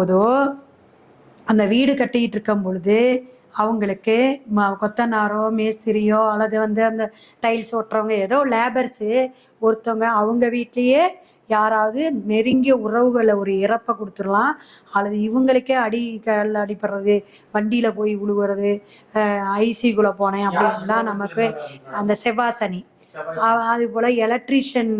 போதோ அந்த வீடு கட்டிட்டு இருக்கும் பொழுது அவங்களுக்கு ம கொத்தனாரோ மேஸ்திரியோ அல்லது வந்து அந்த டைல்ஸ் ஓட்டுறவங்க ஏதோ லேபர்ஸு ஒருத்தவங்க அவங்க வீட்லேயே யாராவது நெருங்கிய உறவுகளை ஒரு இறப்பை கொடுத்துடலாம். அல்லது இவங்களுக்கே அடி கல் அடிப்படுறது வண்டியில் போய் விழுவுறது ஐசிக்குள்ளே போனேன் அப்படின்னா நமக்கு அந்த செவ்வாசனி. அது போல் எலக்ட்ரீஷியன்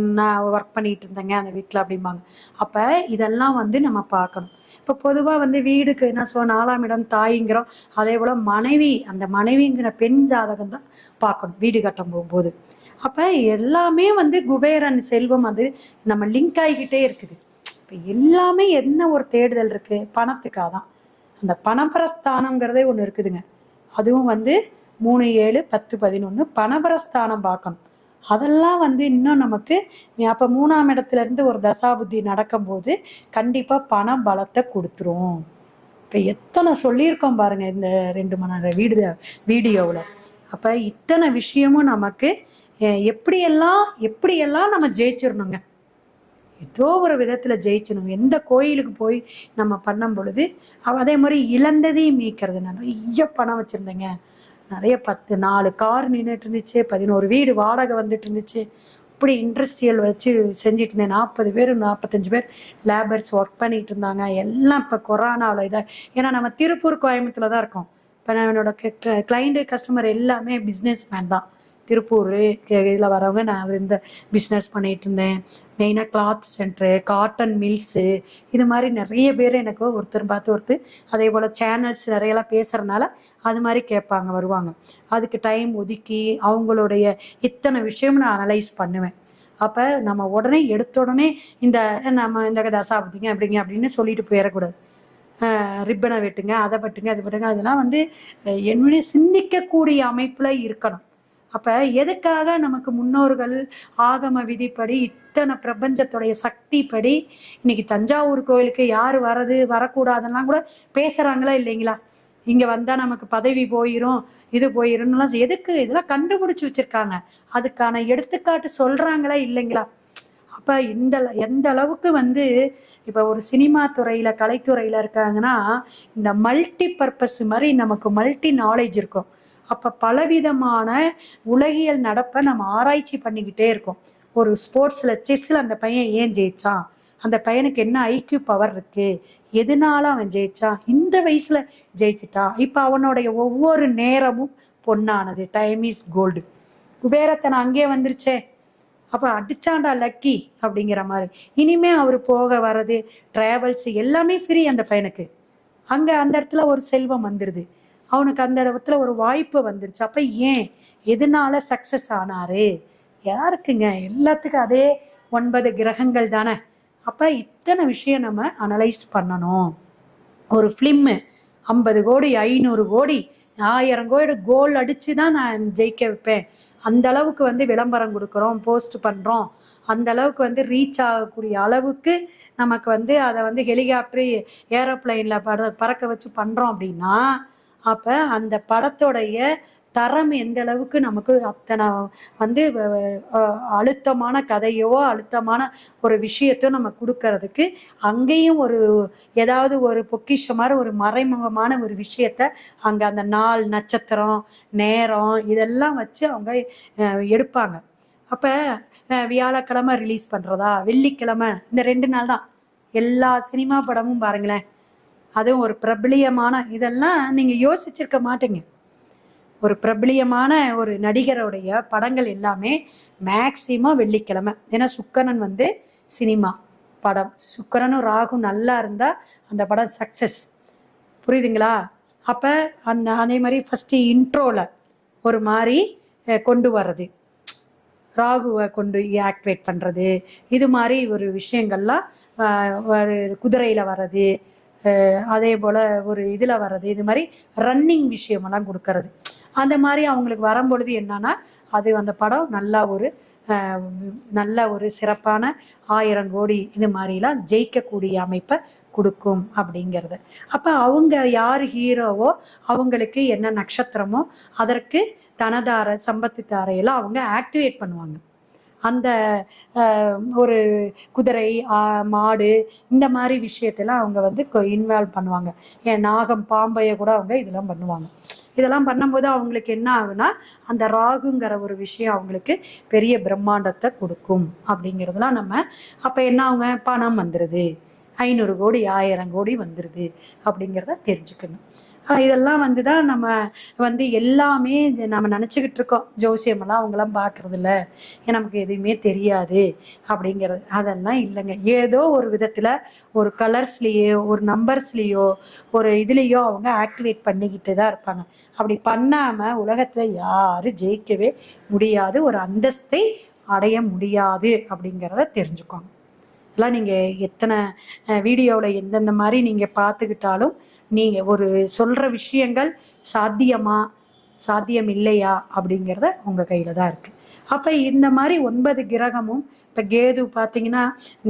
ஒர்க் பண்ணிட்டு இருந்தேங்க அந்த வீட்டில் அப்படிம்பாங்க. அப்போ இதெல்லாம் வந்து நம்ம பார்க்கணும். இப்போ பொதுவாக வந்து வீடுக்கு என்ன சொல்ல நாலாம் இடம் தாய்ங்கிறோம். அதே போல் மனைவி அந்த மனைவிங்கிற பெண் ஜாதகம் தான் பார்க்கணும் வீடு கட்டும் போகும்போது. அப்போ எல்லாமே வந்து குபேரன் செல்வம் அது நம்ம லிங்க் ஆகிக்கிட்டே இருக்குது. இப்போ எல்லாமே என்ன ஒரு தேடுதல் இருக்குது பணத்துக்காக தான் அந்த பணபரஸ்தானங்கிறதே ஒன்று இருக்குதுங்க. அதுவும் வந்து மூணு ஏழு பத்து பதினொன்று பணபரஸ்தானம் பார்க்கணும். அதெல்லாம் வந்து இன்னும் நமக்கு அப்போ மூணாம் இடத்துல இருந்து ஒரு தசாபுத்தி நடக்கும்போது கண்டிப்பாக பணம் பலத்தை கொடுத்துரும். இப்போ எத்தனை சொல்லியிருக்கோம் பாருங்க இந்த ரெண்டு மணி நேரம் வீடு வீடியோவில். அப்போ இத்தனை விஷயமும் நமக்கு எப்படியெல்லாம் எப்படியெல்லாம் நம்ம ஜெயிச்சிடணுங்க? ஏதோ ஒரு விதத்தில் ஜெயிச்சணும் எந்த கோயிலுக்கு போய் நம்ம பண்ணும் பொழுது அதே மாதிரி இழந்ததையும் மீக்கிறது நிறைய பணம் வச்சுருந்தேங்க. நிறைய பத்து நாலு கார் நின்றுட்டு இருந்துச்சு பதினோரு வீடு வாடகை வந்துட்டு இருந்துச்சு இப்படி இண்டஸ்ட்ரியல் வச்சு செஞ்சுட்டு இருந்தேன் நாற்பது பேர் நாற்பத்தஞ்சு பேர் லேபர்ஸ் ஒர்க் பண்ணிட்டு இருந்தாங்க எல்லாம் இப்போ கொரோனாவில் இதாக ஏன்னா நம்ம திருப்பூர் கோயம்புத்தூர்ல தான் இருக்கோம். இப்போ நான் என்னோட கிளைண்ட்டு கஸ்டமர் எல்லாமே பிஸ்னஸ் மேன் தான். திருப்பூர் இதில் வரவங்க நான் இந்த பிஸ்னஸ் பண்ணிகிட்டு இருந்தேன். மெயினாக கிளாத் சென்ட்ரு காட்டன் மில்ஸு இது மாதிரி நிறைய பேர் எனக்கு ஒருத்தர் பார்த்து ஒருத்தர் அதே போல் சேனல்ஸ் நிறையலாம் பேசுகிறனால அது மாதிரி கேட்பாங்க வருவாங்க. அதுக்கு டைம் ஒதுக்கி அவங்களுடைய இத்தனை விஷயம் நான் அனலைஸ் பண்ணுவேன். அப்போ நம்ம உடனே எடுத்த உடனே இந்த நம்ம இந்த தசாபதிங்க அப்படிங்க அப்படின்னு சொல்லிட்டு போயிடக்கூடாது. ரிப்பனை வெட்டுங்க அதை பட்டுங்க அது பட்டுங்க அதெல்லாம் வந்து என்னுடைய சிந்திக்கக்கூடிய அமைப்பில் இருக்கணும். அப்போ எதுக்காக நமக்கு முன்னோர்கள் ஆகம விதிப்படி இத்தனை பிரபஞ்சத்துடைய சக்திப்படி இன்னைக்கு தஞ்சாவூர் கோயிலுக்கு யார் வரது வரக்கூடாதுலாம் கூட பேசுகிறாங்களா இல்லைங்களா? இங்கே வந்தால் நமக்கு பதவி போயிடும் இது போயிரும்லாம் எதுக்கு இதெல்லாம் கண்டுபிடிச்சி வச்சுருக்காங்க? அதுக்கான எடுத்துக்காட்டு சொல்கிறாங்களா இல்லைங்களா? அப்போ இந்த எந்த அளவுக்கு வந்து இப்போ ஒரு சினிமா துறையில் கலைத்துறையில் இருக்காங்கன்னா இந்த மல்டி பர்பஸ் மாதிரி நமக்கு மல்டி நாலேஜ் இருக்கும். அப்போ பலவிதமான உலகியல் நடப்பை நம்ம ஆராய்ச்சி பண்ணிக்கிட்டே இருக்கோம். ஒரு ஸ்போர்ட்ஸில் செஸ்ஸில் அந்த பையன் ஏன் ஜெயிச்சான் அந்த பையனுக்கு என்ன ஐக்யூ பவர் இருக்கு? எதனால அவன் ஜெயிச்சான் இந்த வயசில் ஜெயிச்சிட்டான் இப்போ அவனுடைய ஒவ்வொரு நேரமும் பொன்னானது. டைம் இஸ் கோல்டு குபேரத்தனை அங்கேயே வந்துருச்சே. அப்போ அடிச்சாண்டா லக்கி அப்படிங்கிற மாதிரி. இனிமே அவர் போக வர்றது ட்ராவல்ஸ் எல்லாமே ஃப்ரீ அந்த பையனுக்கு. அங்கே அந்த இடத்துல ஒரு செல்வம் வந்துடுது அவனுக்கு அந்த இடத்துல ஒரு வாய்ப்பு வந்துருச்சு. அப்போ ஏன்? எதனால சக்ஸஸ் ஆனாரு? யாருக்குங்க? எல்லாத்துக்கும் அதே ஒன்பது கிரகங்கள் தானே. அப்போ இத்தனை விஷயம் நம்ம அனலைஸ் பண்ணணும். ஒரு ஃபிலிம்மு ஐம்பது கோடி ஐநூறு கோடி ஆயிரம் கோடி கோல் அடித்து தான் நான் ஜெயிக்க வைப்பேன். அந்த அளவுக்கு வந்து விளம்பரம் கொடுக்குறோம் போஸ்ட் பண்ணுறோம் அந்த அளவுக்கு வந்து ரீச் ஆகக்கூடிய அளவுக்கு நமக்கு வந்து அதை வந்து ஹெலிகாப்டர் ஏரோப்ளைனில் பற பறக்க வச்சு பண்ணுறோம் அப்படின்னா அப்போ அந்த படத்தோடைய தரம் எந்த அளவுக்கு நமக்கு அத்தனை வந்து அழுத்தமான கதையோ அழுத்தமான ஒரு விஷயத்தோ நம்ம கொடுக்கறதுக்கு அங்கேயும் ஒரு ஏதாவது ஒரு பொக்கிஷ மாதிரி ஒரு மறைமுகமான ஒரு விஷயத்த அங்கே அந்த நாள் நட்சத்திரம் நேரம் இதெல்லாம் வச்சு அவங்க எடுப்பாங்க. அப்போ வியாழக்கிழமை ரிலீஸ் பண்ணுறதா வெள்ளிக்கிழமை இந்த ரெண்டு நாள் தான். எல்லா சினிமா படமும் பாருங்களேன். அதுவும் ஒரு பிரபலியமான இதெல்லாம் நீங்கள் யோசிச்சிருக்க மாட்டீங்க. ஒரு பிரபலியமான ஒரு நடிகருடைய படங்கள் எல்லாமே மேக்சிமம் வெள்ளிக்கிழமை. ஏன்னா சுக்கரன் வந்து சினிமா படம். சுக்கரனும் ராகும் நல்லா இருந்தால் அந்த படம் சக்ஸஸ் புரியுதுங்களா? அப்போ அந்த அதே மாதிரி ஃபஸ்ட்டு இன்ட்ரோவில் ஒரு மாதிரி கொண்டு வர்றது. ராகுவை கொண்டு ஆக்டிவேட் பண்ணுறது இது மாதிரி ஒரு விஷயங்கள்லாம் ஒரு குதிரையில் வர்றது. அதே போல் ஒரு இதில் வர்றது இது மாதிரி ரன்னிங் விஷயமெல்லாம் கொடுக்கறது. அந்த மாதிரி அவங்களுக்கு வரும்பொழுது என்னன்னா அது அந்த படம் நல்லா ஒரு நல்ல ஒரு சிறப்பான ஆயிரம் கோடி இது மாதிரிலாம் ஜெயிக்கக்கூடிய அமைப்பை கொடுக்கும் அப்படிங்கிறது. அப்போ அவங்க யார் ஹீரோவோ அவங்களுக்கு என்ன நட்சத்திரமோ அதற்கு தனதார சம்பத்து தாரையெல்லாம் அவங்க ஆக்டிவேட் பண்ணுவாங்க. அந்த ஒரு குதிரை மாடு இந்த மாதிரி விஷயத்தெல்லாம் அவங்க வந்து இன்வால்வ் பண்ணுவாங்க. ஏன் நாகம் பாம்பையை கூட அவங்க இதெல்லாம் பண்ணுவாங்க. இதெல்லாம் பண்ணும்போது அவங்களுக்கு என்ன ஆகுனா அந்த ராகுங்கிற ஒரு விஷயம் அவங்களுக்கு பெரிய பிரம்மாண்டத்தை கொடுக்கும். அப்படிங்கிறதுலாம் நம்ம அப்போ என்ன ஆகுங்க? பணம் வந்துடுது ஐநூறு கோடி ஆயிரம் கோடி வந்துடுது அப்படிங்கிறத தெரிஞ்சுக்கணும். இதெல்லாம் வந்து தான் நம்ம வந்து எல்லாமே நம்ம நினச்சிக்கிட்டு இருக்கோம். ஜோசியமெல்லாம் அவங்களாம் பார்க்கறது இல்ல நமக்கு எதுவுமே தெரியாது அப்படிங்கிறது. அதெல்லாம் இல்லைங்க. ஏதோ ஒரு விதத்தில் ஒரு கலர்ஸ்லேயோ ஒரு நம்பர்ஸ்லேயோ ஒரு இதுலேயோ அவங்க ஆக்டிவேட் பண்ணிக்கிட்டு தான் இருப்பாங்க. அப்படி பண்ணாமல் உலகத்தில் யாரும் ஜெயிக்கவே முடியாது. ஒரு அந்தஸ்தை அடைய முடியாது அப்படிங்கிறத தெரிஞ்சுக்கோங்க. எல்லாம் நீங்கள் எத்தனை வீடியோவில் எந்தெந்த மாதிரி நீங்கள் பார்த்துக்கிட்டாலும் நீங்கள் ஒரு சொல்கிற விஷயங்கள் சாத்தியமா சாத்தியம் இல்லையா அப்படிங்கிறத உங்கள் கையில் தான் இருக்குது அப்போ இந்த மாதிரி ஒன்பது கிரகமும் இப்போ கேது பார்த்தீங்கன்னா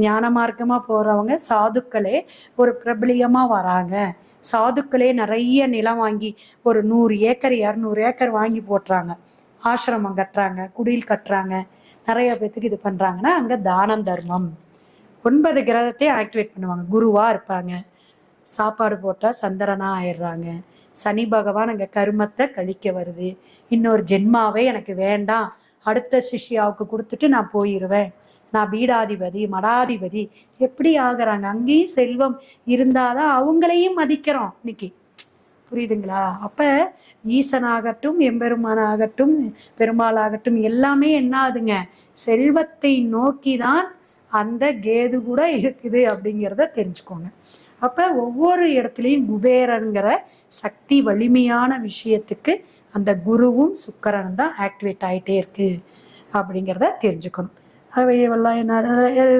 ஞான மார்க்கமாக போகிறவங்க சாதுக்களே ஒரு பிரபலியமாக வராங்க. சாதுக்களே நிறைய நிலம் வாங்கி ஒரு நூறு ஏக்கர் இரநூறு ஏக்கர் வாங்கி போட்டுறாங்க. ஆசிரமம் கட்டுறாங்க குடில் கட்டுறாங்க நிறைய பேத்துக்கு இது பண்ணுறாங்கன்னா அங்கே தானம் தர்மம். ஒன்பது கிரகத்தையும் ஆக்டிவேட் பண்ணுவாங்க. குருவா இருப்பாங்க. சாப்பாடு போட்டால் சந்திரனா ஆயிடுறாங்க. சனி பகவான் அங்கே கருமத்தை கழிக்க வருது. இன்னொரு ஜென்மாவே எனக்கு வேண்டாம். அடுத்த சிஷ்யாவுக்கு கொடுத்துட்டு நான் போயிடுவேன் நான் பீடாதிபதி மடாதிபதி எப்படி ஆகிறாங்க? அங்கேயும் செல்வம் இருந்தாதான் அவங்களையும் மதிக்கிறோம். இன்னைக்கு. புரியுதுங்களா? அப்ப ஈசனாகட்டும் எம்பெருமானாகட்டும் பெருமாளாகட்டும் எல்லாமே என்ன ஆகுதுங்க? செல்வத்தை நோக்கி தான் அந்த கேது கூட இருக்குது அப்படிங்கிறத தெரிஞ்சுக்கோங்க. அப்போ ஒவ்வொரு இடத்துலையும் குபேரங்கிற சக்தி வலிமையான விஷயத்துக்கு அந்த குருவும் சுக்கரனும் தான் ஆக்டிவேட் ஆகிட்டே இருக்கு அப்படிங்கிறத தெரிஞ்சுக்கணும். அவை எல்லாம் என்ன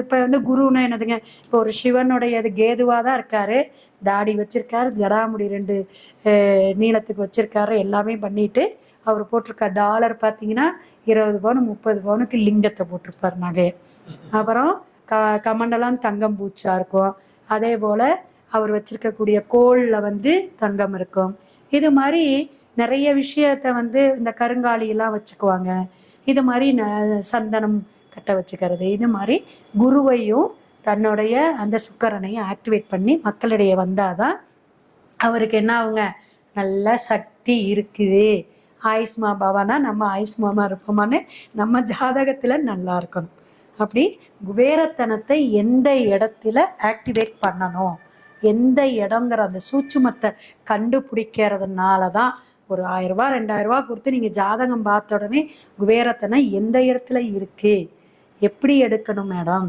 இப்போ வந்து குருன்னா என்னதுங்க? இப்போ ஒரு சிவனுடைய இது கேதுவாக தான் இருக்காரு. தாடி வச்சிருக்காரு ஜடாமுடி ரெண்டு நீளத்துக்கு வச்சிருக்காரு எல்லாமே பண்ணிட்டு அவர் போட்டிருக்க டாலர் பார்த்தீங்கன்னா இருபது பவுன் முப்பது பவுனுக்கு லிங்கத்தை போட்டிருப்பார் நகையை அப்புறம் க கமண்டலம் தங்கம் பூச்சா இருக்கும். அதே போல் அவர் வச்சிருக்கக்கூடிய கோல்ல வந்து தங்கம் இருக்கும். இது மாதிரி நிறைய விஷயத்த வந்து இந்த கருங்காலியெல்லாம் வச்சுக்குவாங்க. இது மாதிரி ந- சந்தனம் கட்ட வச்சுக்கிறது. இது மாதிரி குருவையும் தன்னுடைய அந்த சுக்கரனையும் ஆக்டிவேட் பண்ணி மக்களிடையே வந்தாதான் அவருக்கு என்ன ஆகுங்க? நல்ல சக்தி இருக்குது. ஆயுஷ்மா பவானா நம்ம ஆயுஷ்மாமா இருப்போமான்னு நம்ம ஜாதகத்துல நல்லா இருக்கணும். அப்படி குபேரத்தனத்தை எந்த இடத்துல ஆக்டிவேட் பண்ணணும்? எந்த இடங்கிற அந்த சூட்சுமத்தை கண்டுபிடிக்கிறதுனால தான் ஒரு ஆயிரம் ரூபாய் ரெண்டாயிரம் கொடுத்து நீங்கள் ஜாதகம் பார்த்த உடனே குபேரத்தனை எந்த இடத்துல இருக்கு? எப்படி எடுக்கணும் மேடம்?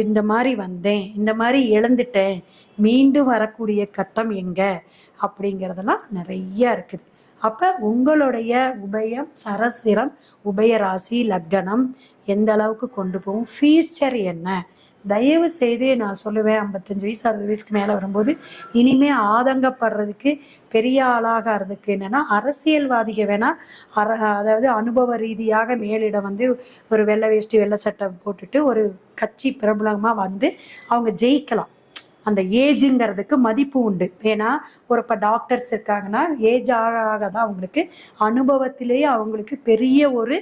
இந்த மாதிரி வந்தேன் இந்த மாதிரி இழந்துட்டேன் மீண்டும் வரக்கூடிய கட்டம் எங்க? அப்படிங்கிறதெல்லாம் நிறைய இருக்குது. அப்போ உங்களுடைய உபயம் சரசிரம் உபயராசி லக்கணம் எந்த அளவுக்கு கொண்டு போகும்? ஃபியூச்சர் என்ன? தயவு செய்து நான் சொல்லுவேன் ஐம்பத்தஞ்சு வயசு அறுபது வயசுக்கு மேலே வரும்போது இனிமே ஆதங்கப்படுறதுக்கு பெரிய ஆளாகிறதுக்கு என்னன்னா அரசியல்வாதிக வேணா அர அதாவது அனுபவ ரீதியாக மேலிடம் வந்து ஒரு வெள்ளை வேஷ்டி வெள்ளை சட்டை போட்டுட்டு ஒரு கட்சி பிரபலமாக வந்து அவங்க ஜெயிக்கலாம். அந்த ஏஜுங்கிறதுக்கு மதிப்பு உண்டு. ஏன்னா ஒரு இப்போ டாக்டர்ஸ் இருக்காங்கன்னா ஏஜ் ஆக ஆக தான் அவங்களுக்கு அனுபவத்திலேயே அவங்களுக்கு பெரிய ஒரு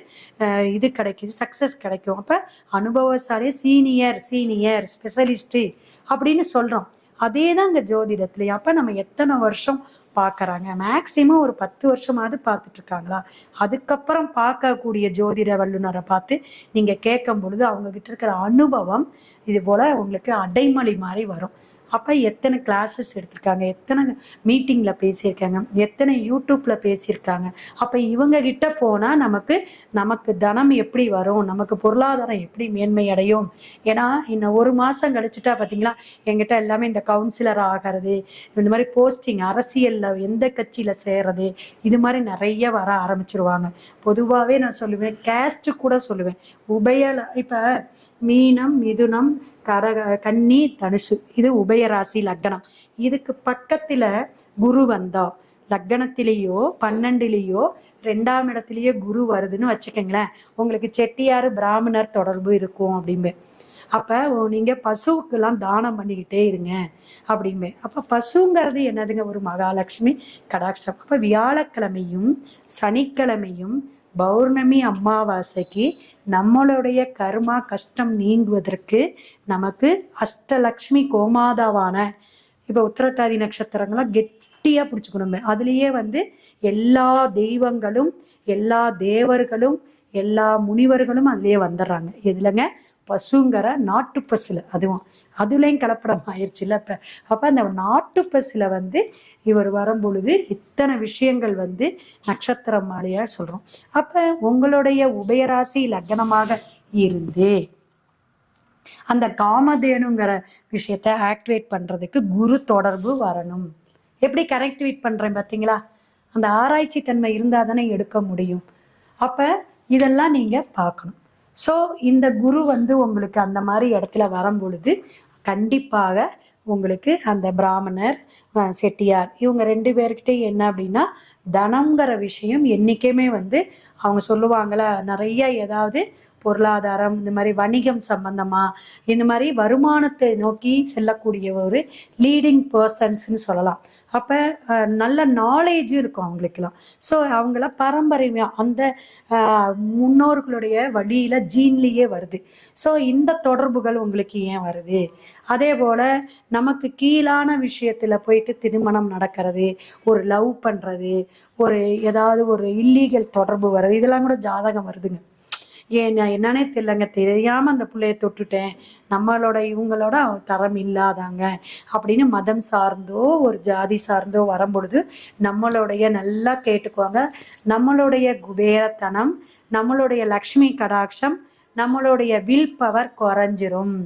இது கிடைக்கும் சக்ஸஸ் கிடைக்கும். அப்போ அனுபவசாலி சீனியர் சீனியர் ஸ்பெஷலிஸ்ட்டு அப்படின்னு சொல்கிறோம் அதே தான் இங்கே ஜோதிடத்துலேயும் அப்போ நம்ம எத்தனை வருஷம் பார்க்குறாங்க மேக்சிமம் ஒரு பத்து வருஷமாவது பார்த்துட்டு இருக்காங்களா அதுக்கப்புறம் பார்க்கக்கூடிய ஜோதிட வல்லுநரை பார்த்து நீங்கள் கேட்கும் பொழுது அவங்கக்கிட்ட இருக்கிற அனுபவம் இது போல் உங்களுக்கு அடைமொழி மாதிரி வரும். அப்போ எத்தனை கிளாஸஸ் எடுத்திருக்காங்க? எத்தனை மீட்டிங்கில் பேசியிருக்காங்க? எத்தனை யூடியூப்பில் பேசியிருக்காங்க? அப்போ இவங்க கிட்ட போனால் நமக்கு நமக்கு தனம் எப்படி வரும்? நமக்கு பொருளாதாரம் எப்படி மேன்மை அடையும்? ஏன்னா இன்னும் ஒரு மாதம் கழிச்சுட்டா பார்த்தீங்களா எங்கிட்ட எல்லாமே இந்த கவுன்சிலர் ஆகிறது இந்த மாதிரி போஸ்டிங் அரசியலில் எந்த கட்சியில் சேர்றது இது மாதிரி நிறைய வர ஆரம்பிச்சிருவாங்க. பொதுவாகவே நான் சொல்லுவேன் கேஸ்ட்டு கூட சொல்லுவேன். உபயல இப்போ மீனம் மிதுனம் கரக கன்னி தனுசு. இது உபயராசி லக்னம். இதுக்கு பக்கத்துல குரு வந்தா. லக்னத்திலேயோ பன்னெண்டுலேயோ ரெண்டாம் இடத்துலயே குரு வருதுன்னு வச்சுக்கோங்களேன். உங்களுக்கு செட்டியார் பிராமணர் தொடர்பு இருக்கும் அப்படிம்பே அப்போ நீங்கள் பசுவுக்கெல்லாம் தானம் பண்ணிக்கிட்டே இருங்க அப்படிம்பே அப்போ பசுங்கிறது என்னதுங்க? ஒரு மகாலட்சுமி கடாட்சம். அப்போ வியாழக்கிழமையும் சனிக்கிழமையும் பௌர்ணமி அமாவாசைக்கு நம்மளுடைய கர்மா கஷ்டம் நீங்குவதற்கு நமக்கு அஷ்டலக்ஷ்மி கோமாதாவான இப்போ உத்திரட்டாதி நட்சத்திரங்களாம் கெட்டியாக பிடிச்சிக்கணும். அதுலேயே வந்து எல்லா தெய்வங்களும் எல்லா தேவர்களும் எல்லா முனிவர்களும் அதுலேயே வந்துடுறாங்க எதுலங்க? பசுங்கிற நாட்டு பசுல அதுவும் அதுலேயும் கலப்படம் ஆயிடுச்சுல்ல இப்போ அப்போ அந்த நாட்டு பசுல வந்து இவர் வரும்பொழுது இத்தனை விஷயங்கள் வந்து நட்சத்திரம் மாலையாக சொல்கிறோம் அப்போ உங்களுடைய உபயராசி லக்னமாக இருந்து அந்த காமதேனுங்கிற விஷயத்த ஆக்டிவேட் பண்ணுறதுக்கு குரு தொடர்பு வரணும். எப்படி கனெக்டிவேட் பண்ணுறேன் பார்த்தீங்களா அந்த ஆராய்ச்சி தன்மை இருந்தால் தானே எடுக்க முடியும். அப்போ இதெல்லாம் நீங்கள் பார்க்கணும். ஸோ இந்த குரு வந்து உங்களுக்கு அந்த மாதிரி இடத்துல வரும் பொழுது கண்டிப்பாக உங்களுக்கு அந்த பிராமணர் செட்டியார் இவங்க ரெண்டு பேர்கிட்டயும் என்ன அப்படின்னா தனம்ங்கிற விஷயம் என்றைக்குமே வந்து அவங்க சொல்லுவாங்களா நிறைய ஏதாவது பொருளாதாரம் இந்த மாதிரி வணிகம் சம்பந்தமா இந்த மாதிரி வருமானத்தை நோக்கி செல்லக்கூடிய ஒரு லீடிங் பர்சன்ஸ்னு சொல்லலாம். அப்போ நல்ல நாலேஜும் இருக்கும் அவங்களுக்கெல்லாம். ஸோ அவங்கள பரம்பரையாக அந்த முன்னோர்களுடைய வழியில் ஜீன்லேயே வருது. ஸோ இந்த தொடர்புகள் உங்களுக்கு ஏன் வருது? அதே போல் நமக்கு கீழான விஷயத்தில் போயிட்டு திருமணம் நடக்கிறது ஒரு லவ் பண்ணுறது ஒரு ஏதாவது ஒரு இல்லீகல் தொடர்பு வர்றது இதெல்லாம் கூட ஜாதகம் வருதுங்க. ஏன் என்னன்னே தெரியலங்க. தெரியாம அந்த பிள்ளைய தொட்டுட்டேன். நம்மளோட இவங்களோட தரம் இல்லாதாங்க. அப்படின்னு மதம் சார்ந்தோ ஒரு ஜாதி சார்ந்தோ வரும்பொழுது நம்மளுடைய நல்லா கேட்டுக்குவாங்க. நம்மளுடைய குபேரத்தனம் நம்மளுடைய லக்ஷ்மி கடாட்சம் நம்மளுடைய வில் பவர் குறைஞ்சிரும்.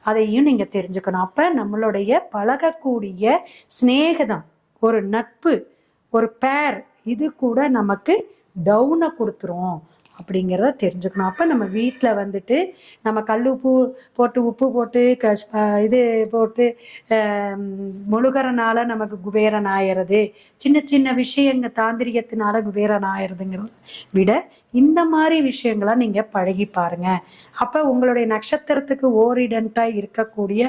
அதையும் நீங்கள் தெரிஞ்சுக்கணும். அப்போ நம்மளுடைய பழகக்கூடிய சிநேகிதம் ஒரு நட்பு ஒரு பேர் இது கூட நமக்கு டவுனை கொடுத்துரும். அப்படிங்கிறத தெரிஞ்சுக்கணும். அப்போ நம்ம வீட்டில் வந்துட்டு நம்ம கல் உப்பு போட்டு உப்பு போட்டு க இது போட்டு முழுகிறனால நமக்கு குபேரன் ஆயிடுறது சின்ன சின்ன விஷயங்க தாந்திரிகத்தினால குபேரன் ஆயிடுறதுங்கிறத விட இந்த மாதிரி விஷயங்களை நீங்கள் பழகி பாருங்க. அப்போ உங்களுடைய நட்சத்திரத்துக்கு ஓரிடண்ட்டாக இருக்கக்கூடிய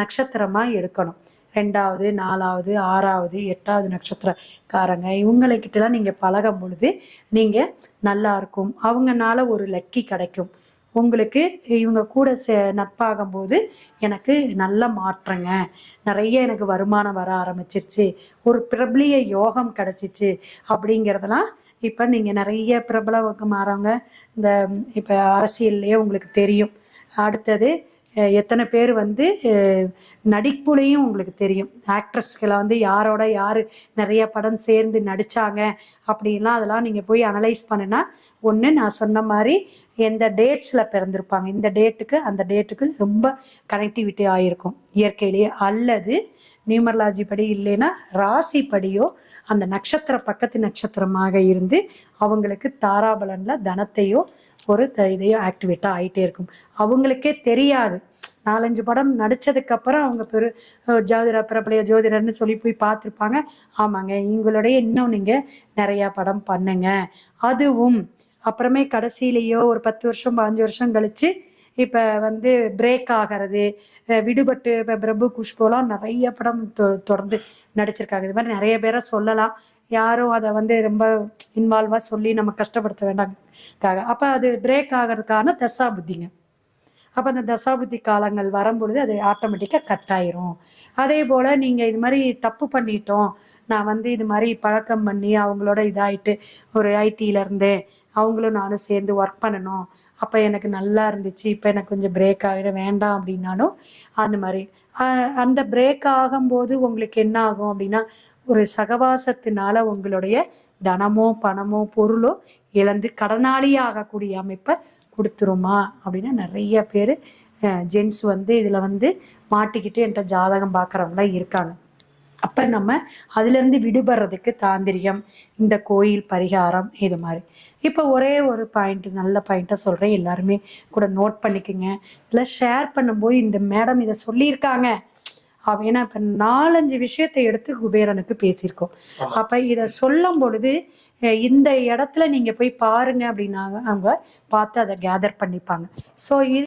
நட்சத்திரமாக எடுக்கணும். ரெண்டாவது நாலாவது ஆறாவது எட்டாவது நட்சத்திரக்காரங்க. இவங்களைக்கிட்டலாம் நீங்கள் பழகும் பொழுது நீங்கள் நல்லா இருக்கும். அவங்கனால ஒரு லக்கி கிடைக்கும். உங்களுக்கு இவங்க கூட சே நட்பாகும்போது எனக்கு நல்ல மாற்றங்க. நிறைய எனக்கு வருமானம் வர ஆரம்பிச்சிருச்சு. ஒரு பிரபலிய யோகம் கிடச்சிச்சு அப்படிங்கிறதெல்லாம் இப்போ நீங்கள் நிறைய பிரபலமாறவங்க இந்த இப்போ அரசியல்லையே உங்களுக்கு தெரியும். அடுத்தது எத்தனை பேர் வந்து நடிப்புலையும் உங்களுக்கு தெரியும். ஆக்ட்ரஸ்களை வந்து யாரோட யார் நிறைய படம் சேர்ந்து நடித்தாங்க அப்படின்லாம் அதெல்லாம் நீங்கள் போய் அனலைஸ் பண்ணுனா ஒன்று நான் சொன்ன மாதிரி எந்த டேட்ஸில் பிறந்திருப்பாங்க. இந்த டேட்டுக்கு அந்த டேட்டுக்கு ரொம்ப கனெக்டிவிட்டி ஆகிருக்கும் இயற்கையிலேயே. அல்லது நியூமர்லாஜி படி இல்லைன்னா ராசி படியோ அந்த நட்சத்திர பக்கத்து நட்சத்திரமாக இருந்து அவங்களுக்கு தாராபலனில் தனத்தையோ ஒரு த இதையோ ஆக்டிவேட்டாக ஆகிட்டே இருக்கும். அவங்களுக்கே தெரியாது. நாலஞ்சு படம் நடித்ததுக்கப்புறம் அவங்க பெரு ஜோதிடர் பிறப்பிலைய ஜோதிடர்னு சொல்லி போய் பார்த்துருப்பாங்க. ஆமாங்க எங்களுடைய இன்னும் நீங்கள் நிறையா படம் பண்ணுங்க. அதுவும் அப்புறமே கடைசியிலேயோ ஒரு பத்து வருஷம் பாஞ்சு வருஷம் கழிச்சு இப்போ வந்து பிரேக் ஆகிறது விடுபட்டு இப்போ பிரபு குஷ்போலாம் நிறைய படம் தொ- தொடர்ந்து நடிச்சிருக்காங்க. இது மாதிரி நிறைய பேரை சொல்லலாம். யாரும் அதை வந்து ரொம்ப இன்வால்வாக சொல்லி நம்ம கஷ்டப்படுத்த வேண்டாம்க்காக. அப்போ அது பிரேக் ஆகிறதுக்கான தசா புத்திங்க அப்போ அந்த தசாபுத்தி காலங்கள் வரும்பொழுது அது ஆட்டோமேட்டிக்காக கட் ஆயிரும். அதே போல் நீங்கள் இது மாதிரி தப்பு பண்ணிட்டோம். நான் வந்து இது மாதிரி பழக்கம் பண்ணி அவங்களோட இதாயிட்டு ஒரு ஐடியிலேருந்து அவங்களும் நானும் சேர்ந்து ஒர்க் பண்ணணும். அப்போ எனக்கு நல்லா இருந்துச்சு. இப்போ எனக்கு கொஞ்சம் பிரேக் ஆகிட வேண்டாம் அப்படின்னாலும் அந்த மாதிரி. அந்த பிரேக் ஆகும்போது உங்களுக்கு என்ன ஆகும் அப்படின்னா ஒரு சகவாசத்தினால உங்களுடைய தனமோ பணமோ பொருளோ இழந்து கடனாளியாகக்கூடிய அமைப்பை கொடுத்துருமா? அப்படின்னு நிறைய பேர் ஜென்ஸ் வந்து இதில் வந்து மாட்டிக்கிட்டு என்கிட்ட ஜாதகம் பார்க்குறவங்களாம் இருக்காங்க. அப்போ நம்ம அதுலேருந்து விடுபடுறதுக்கு தாந்திரியம் இந்த கோயில் பரிகாரம் இது மாதிரி. இப்போ ஒரே ஒரு பாயிண்ட் நல்ல பாயிண்ட்டாக சொல்கிறேன் எல்லாருமே கூட நோட் பண்ணிக்கோங்க. இல்லை ஷேர் பண்ணும்போது இந்த மேடம் இதை சொல்லியிருக்காங்க. ஏன்னா இப்போ நாலஞ்சு விஷயத்தை எடுத்து குபேரனுக்கு பேசியிருக்கோம். அப்போ இதை சொல்லும் பொழுது இந்த இடத்துல நீங்கள் போய் பாருங்க அப்படின்னாங்க அவங்க பார்த்து அதை கேதர் பண்ணிப்பாங்க. ஸோ இது